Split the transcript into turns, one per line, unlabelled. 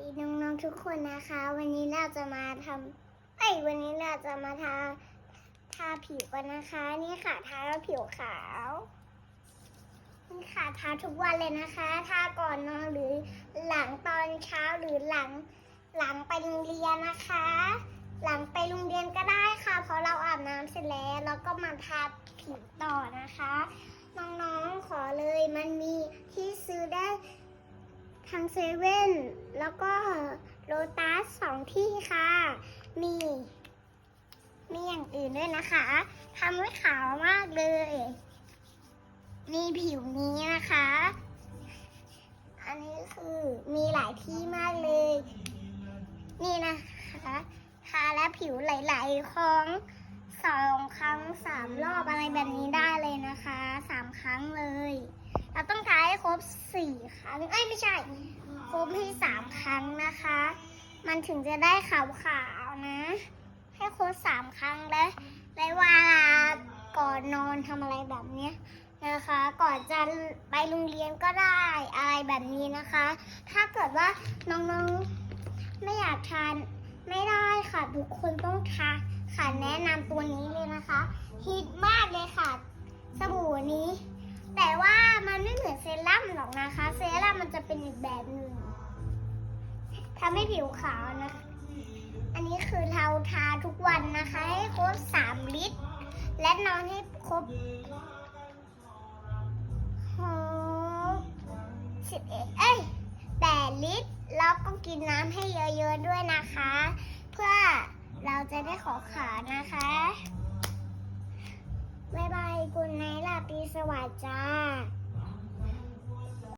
ดีน้องๆทุกคนนะคะ วันนี้เราจะมาทำเอ้ยวันนี้เราจะมาทาทาผิวกันนะคะ นี่ค่ะทาแล้วผิวขาวนี่ค่ะทาทุกวันเลยนะคะทาก่อนนอนหรือหลังตอนเช้าหรือหลังหลังไปโรงเรียนนะคะ หลังไปโรงเรียนก็ได้ค่ะ เพราะเราอาบน้ำเสร็จแล้ว แล้วก็มาทาผิวต่อนะคะ น้อง ทางเซเว่นแล้วก็โลตัสสองที่ค่ะ มี มีอย่างอื่นด้วยนะคะทำให้ขาวมากเลย มีผิวนี้นะคะ อันนี้คือมีหลายที่มากเลย นี่นะคะ ทาแล้วผิวไหลๆของ ครั้งเอ้ยไม่ใช่ครบให้สามครั้งนะคะ มันถึงจะได้ขาวๆนะ ให้ครบสามครั้งและในเวลาก่อนนอนทำอะไรแบบเนี้ยนะคะ ก่อนจะไปโรงเรียนก็ได้อะไรแบบนี้นะคะ ถ้าเกิดว่าน้องๆไม่อยากทานไม่ได้ค่ะทุกคนต้องทาค่ะแนะนำตัวนี้เลยนะคะฮิตมากเลยค่ะ สบู่นี้ แต่ว่ามันไม่เหมือนเซรั่มหรอกนะคะเซรั่ มันจะเป็นอีกแบบหนึ่งทำให้ผิวขาวนะคะ อันนี้คือเราทาทุกวันนะคะ ให้ครบสามลิตร และนอนให้ครบหกสิบเอ็ดเอ้ยแปดลิตร แล้วก็กินน้ำให้เยอะๆด้วยนะคะ เพื่อเราจะได้ขอขานะคะบ๊ายบายกุณไนท์ลาตรีสวัสดิ์จ้า